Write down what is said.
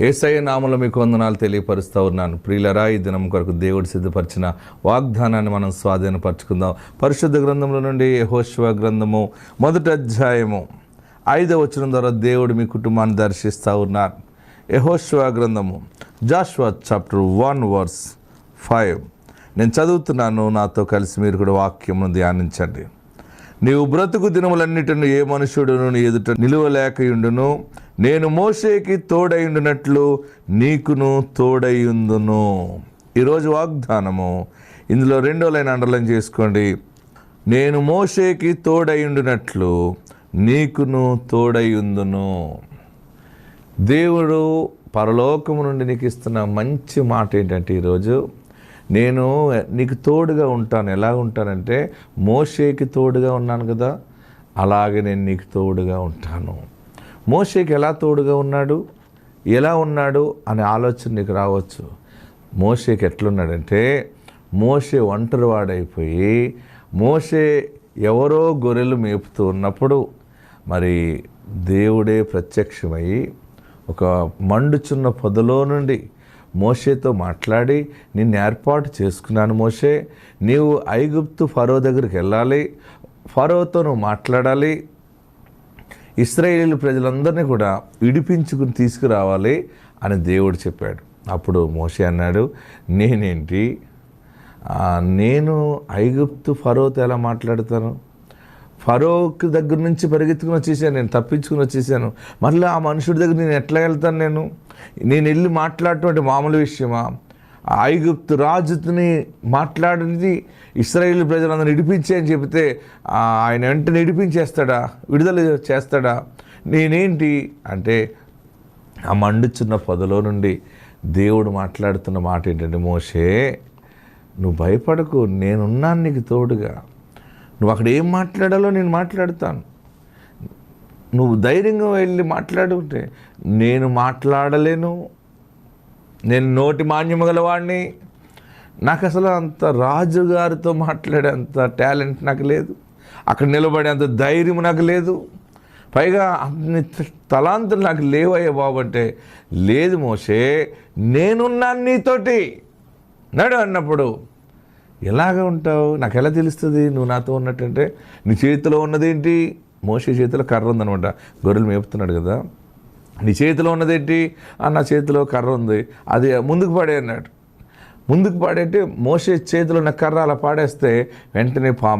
ఏసయ్య నామలో మీకు వందనాలు తెలియపరుస్తూ ఉన్నాను. ప్రియులరా ఈ దినం కొరకు దేవుడు సిద్ధపరిచిన వాగ్దానాన్ని మనం స్వాధీనపరచుకుందాం. పరిశుద్ధ గ్రంథంలో నుండి యెహోషువ గ్రంథము మొదటి అధ్యాయము ఐదవ వచనం ద్వారా దేవుడు మీ కుటుంబాన్ని దర్శిస్తూ ఉన్నారు. యహోశివ గ్రంథము Joshua chapter one verse five. నేను చదువుతున్నాను నాతో కలిసి మీరు కూడా వాక్యమును ధ్యానించండి. నీవు బ్రతుకు దినములన్నిటిను ఏ మనుషుడును నీ ఎదుట నిలువలేకయుండును. నేను మోషేకి తోడైండునట్లు నీకును తోడైయుందును. ఈరోజు వాగ్దానము. ఇందులో రెండో లైన్ అండర్లైన్ చేసుకోండి. నేను మోషేకి తోడైండునట్లు నీకును తోడైయుందును. దేవుడు పరలోకము నుండి నీకు ఇస్తున్న మంచి మాట ఏంటంటే ఈరోజు నేను నీకు తోడుగా ఉంటాను. ఎలా ఉంటానంటే మోషేకి తోడుగా ఉన్నాను కదా అలాగే నేను నీకు తోడుగా ఉంటాను. మోషేకి ఎలా తోడుగా ఉన్నాడు? ఎలా ఉన్నాడు అనే ఆలోచన నీకు రావచ్చు. మోషేకి ఎట్లున్నాడంటే మోషే ఒంటరి వాడైపోయి మోషే ఎవరో గొర్రెలు మేపుతూ ఉన్నప్పుడు మరి దేవుడే ప్రత్యక్షమై ఒక మండుచున్న పొదలో నుండి మోషేతో మాట్లాడి నిన్ను ఏర్పాటు చేసుకున్నాను మోషే. నీవు ఐగుప్తు ఫరో దగ్గరికి వెళ్ళాలి. ఫరోతో నువ్వు మాట్లాడాలి. ఇస్రాయేలీ ప్రజలందరినీ కూడా విడిపించుకుని తీసుకురావాలి అని దేవుడు చెప్పాడు. అప్పుడు మోషే అన్నాడు నేనేంటి? నేను ఐగుప్తు ఫరోతో ఎలా మాట్లాడతాను? ఫరోక్ దగ్గర నుంచి పరిగెత్తుకుని వచ్చేసాను నేను తప్పించుకుని వచ్చేసాను. మళ్ళీ ఆ మనుషుడి దగ్గర నేను ఎట్లా వెళ్తాను నేను? నేను వెళ్ళి మాట్లాడటం మామూలు విషయమా? ఆ ఐగుప్తు రాజుని మాట్లాడినది ఇస్రాయేల్ ప్రజలందరూ ఇడిపించే అని చెబితే ఆయన వెంటనే ఇడిపించేస్తాడా విడుదల చేస్తాడా? నేనేంటి? అంటే ఆ మండుచున్న పొదలో నుండి దేవుడు మాట్లాడుతున్న మాట ఏంటంటే మోషే నువ్వు భయపడకు నేనున్నాను నీకు తోడుగా. నువ్వు అక్కడ ఏం మాట్లాడాలో నేను మాట్లాడతాను. నువ్వు ధైర్యంగా వెళ్ళి మాట్లాడుకుంటే నేను మాట్లాడలేను. నేను నోటి మాన్యము గలవాడిని. నాకు అసలు అంత రాజుగారితో మాట్లాడే అంత టాలెంట్ నాకు లేదు. అక్కడ నిలబడే అంత ధైర్యం నాకు లేదు. పైగా అన్ని తలాంతులు నాకు లేవయ్యా బాబు అంటే లేదు మోసే నేనున్నాను నీతోటి. నడు అన్నప్పుడు ఎలాగ ఉంటావు? నాకు ఎలా తెలుస్తుంది? నువ్వు నాతో ఉన్నట్టంటే నీ చేతిలో ఉన్నదేంటి? మోసే చేతిలో కర్ర ఉందనమాట గొర్రెలు మేపుతున్నాడు కదా. నీ చేతిలో ఉన్నదేంటి? ఆ నా చేతిలో కర్ర ఉంది అది ముందుకు పడే అన్నాడు. ముందుకు పాడేంటే మోసే చేతిలో ఉన్న కర్ర అలా పాడేస్తే వెంటనే పాము